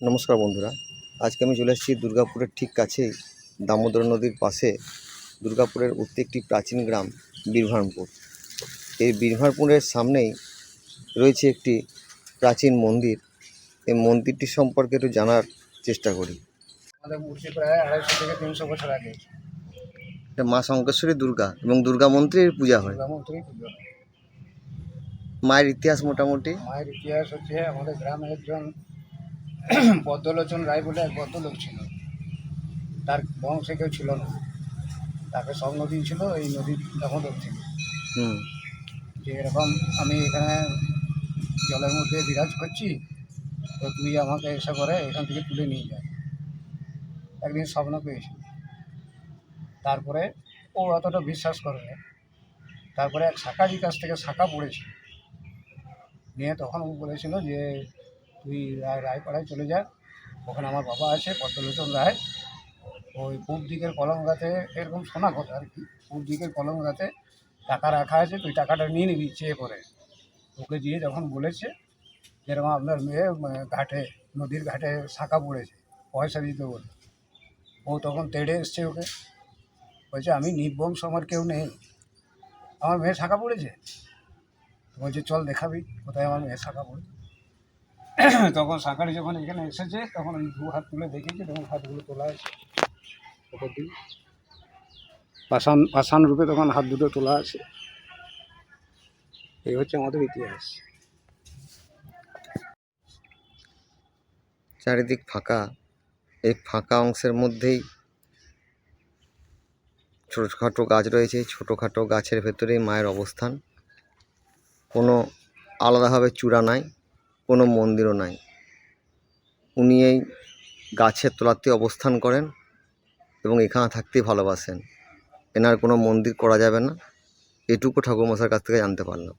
নমস্কার বন্ধুরা আজকে আমি চলে এসেছি দুর্গাপুরের ঠিক কাছেই দামোদর নদীর পাশে দুর্গাপুরের উত্তর একটি প্রাচীন গ্রাম বীরভানপুর। এই বীরভানপুরের সামনেই রয়েছে একটি প্রাচীন মন্দির। এই মন্দিরটি সম্পর্কে একটু জানার চেষ্টা করি। আমাদের মূর্তি প্রায় আড়াইশো থেকে তিনশো বছর আগে। এটা মা শঙ্কেশ্বরী দুর্গা এবং দুর্গা মন্ত্রীর পূজা হয়। দুর্গামন্ত্রী পুজো মায়ের ইতিহাস মোটামুটি? মায়ের ইতিহাস হচ্ছে আমাদের গ্রামে একজন পদ্মলোচন রায় বলে এক ভদ্রলোক ছিল। তার বংশে কেউ ছিল না। তাকে সব নদী ছিল এই নদীর দামোদর থেকে হুম। যে এরকম আমি এখানে জলের মধ্যে বিরাজ করছি তো তুই আমাকে এসে করে এখান থেকে তুলে নিয়ে যায় একদিন স্বপ্ন পেয়েছি। তারপরে ও অতটা বিশ্বাস করে না। তারপরে এক শাখাজির কাছ থেকে শাখা পড়েছে। নিয়ে তখন ও বলেছিল যে তুই রায়, রায়পাড়ায় চলে যা। ওখানে আমার বাবা আছে, পদ্মলোচন রায়। ওই পূব দিকের কলম কলমগাতে এরকম শোনা কথা আর কি। পূব দিকের কলম কলমগাতে টাকা রাখা আছে, তুই টাকাটা নিয়ে নিবি চেয়ে করে ওকে দিয়ে যখন বলেছে, যেরকম আপনার মেয়ে ঘাটে, নদীর ঘাটে শাখা পড়েছে, পয়সা দিতে বলে। ও তখন তেড়ে এসছে ওকে। বলছে, আমি নির্বংশ, আমার কেউ নেই। আমার মেয়ে শাখা পড়েছে? বলছে, চল দেখাবি কোথায় আমার মেয়ে শাখা পড়েছে। তখন শাখারি যখন এখানে এসেছে, তখন আমি দু হাত তুলে দেখেছি, তখন হাতগুলো তোলা আছে। ওপর পাষাণ পাষাণ রূপে তখন হাত দুটো তোলা আছে। এই হচ্ছে আমাদের ইতিহাস। চারিদিক ফাঁকা। এই ফাঁকা অংশের মধ্যেই ছোটোখাটো গাছ রয়েছে। ছোটোখাটো গাছের ভেতরেই মায়ের অবস্থান। কোনো আলাদাভাবে চূড়া নাই। কোনো মন্দিরও নাই। উনি এই গাছের তলাতে অবস্থান করেন এবং এখানে থাকতেই ভালোবাসেন। এনার কোনো মন্দির করা যাবে না। এটুকু ঠাকুরমশার কাছ থেকে জানতে পারলাম।